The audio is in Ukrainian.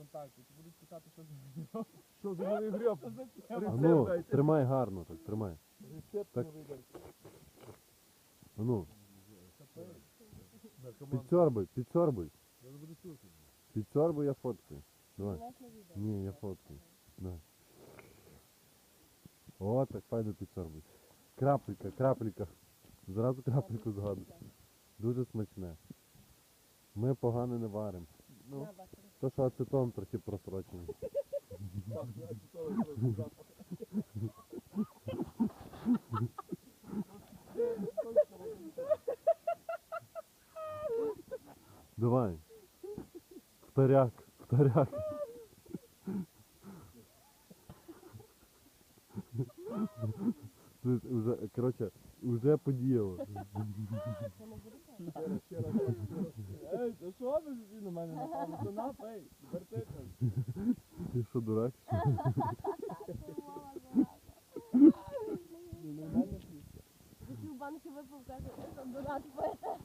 контакти. Ти будуть питати, що за Що за новий гриб? А ну, тримай гарно так, тримай. Рецепт Так. новий дайте. А ну, підсорбуй, підсорбуй. Я не буду слухати. Підсорбуй, я фоткаю. Давай. Ні, я фоткаю. Давай. О, так файно підсорбуй. Крапелька, крапелька. Зразу крапельку згадую. Дуже смачне. Ми погано не варимо. Ну. То що ацетон трохи просрочений. Давай. Вторяк, вторяк. Тут Уже, короче, уже подіяло. раз. Ей, та що ви всі на мене напали? Це на, ей, вертите. Ти що, дурак? Ну, нормально пісня. За пів банки випив, каже, «Е, там донат пише.